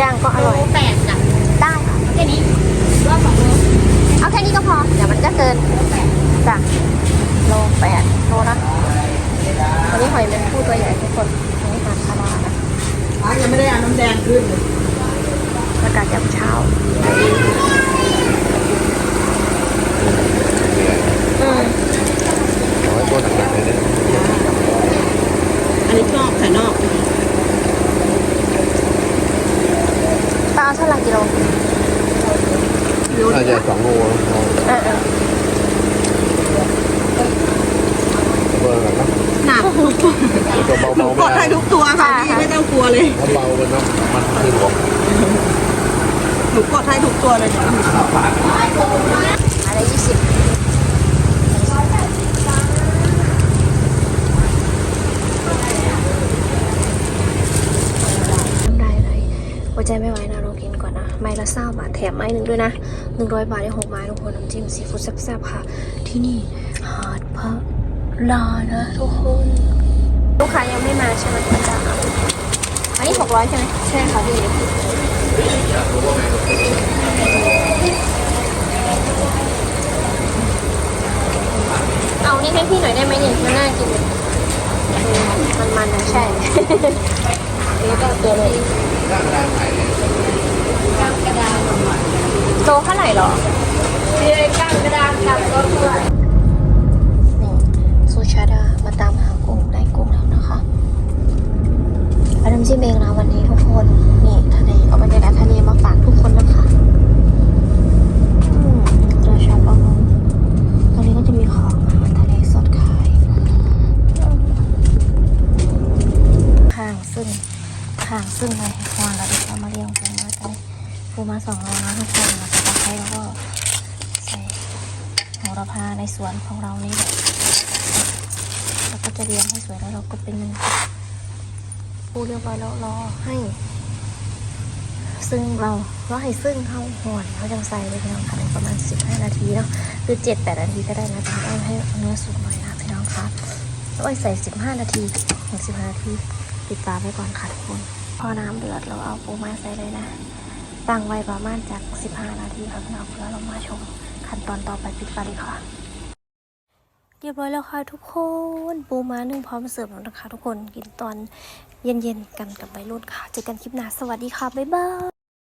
ย่างก็อร่อยแปดจ้ะได้ค่ะแค่นี้รอบสองโลเอาแค่นี้ก็พอ เดี๋ยวมันก็เกินจ้ะโลแปดโลนะวันนี้หอยแมงผู้ตัวใหญ่ทุกคนอันนี้หาดคารานะร้านยังไม่ได้เอาน้ำแดงขึ้นเลยอากาศยามเช้า อืม เอาไว้ตัวหนักๆเลยเนี่ย อันนี้นอกค่ะนอก ปลา เอาเท่าไหร่กิโลน่าจะสองโลแล้วเออเออตัวหนักนะหนักตัวเบาหนูๆกไม่ดได้ให้ทุกตัวค่ะพี่ไม่ต้องกลัวเลยถ้าเบามันนะมันขึ้นหัวหนูกดให้ทุกตัวเลยจ้ะอะไรยี่สิบน้ำลายไหลหัวใจไม่ไหวนะ ไม้ละเศร้าบาทแถมไม้หนึ่งด้วยนะหนึ่งร้อยบาทได้หกไม้ทุกคนน้ำจิ้มซีฟู้ดแซ่บๆค่ะ ที่นี่หาดพระลานะทุกคน ลูกค้ายังไม่มาใช่ไหมอาจารย์อันนี้หกร้อยใช่ไหมใช่ค่ะพี่เอานี่ให้พี่หน่อยได้ไหมเนี่ยมันน่ากินมันมันนะใช่ นี่ก็ตัวเลย โตเท่าไหร่หรอเรียกก้างกระดานกับรถด้วยนี่ซูชาดามาตามหากุ้งได้กุ้งแล้วนะคะไปน้ำจิ้มเองนะวันนี้ทุกคน นี่ทะเลเอาบรรยากาศทะเลมาฝากทุกคนนะคะอืมเราชอบเอาตรงนี้ก็จะมีของอาหารทะเลสดขายข้างซึ่งข้างซึ่งเลยให้ควานเราจะมาเลี้ยงปูมาใส่ ปูมาสองโลนะทุกคนเราจะตะไคร้แล้วก็ใส่โหระพาในสวนของเรานี่แหละเราก็จะเรียงให้สวยแล้วเราก็เป็นปูเรียบร้อยแล้วรอให้ ซึ่งเรารอให้ซึ่งเข้าห่อนเขาจะใส่ไปพี่น้องค่ะในประมาณ15นาทีเนาะหรือ7-8นาทีก็ได้นะแต่ต้องให้เนื้อสุกหน่อยนะพี่น้องค่ะแล้วไอ้ใส่15นาทีถึง15นาทีปิดฝาไว้ก่อนค่ะทุกคน พอน้ำเดือดเราเอาปูมาใส่เลยนะ ตั้งไว้ประมาณจาก 15 นาทีค่ะพี่น้องแล้วเรามาชมขั้นตอนต่อไปปิดฝาเลยค่ะ เรียบร้อยแล้วค่ะทุกคน ปูม้านึ่งพร้อมเสิร์ฟแล้วนะคะ ทุกคนกินตอนเย็นๆกันกับใบรุ่นค่ะ เจอกันคลิปหน้าสวัสดีค่ะ บ๊ายบาย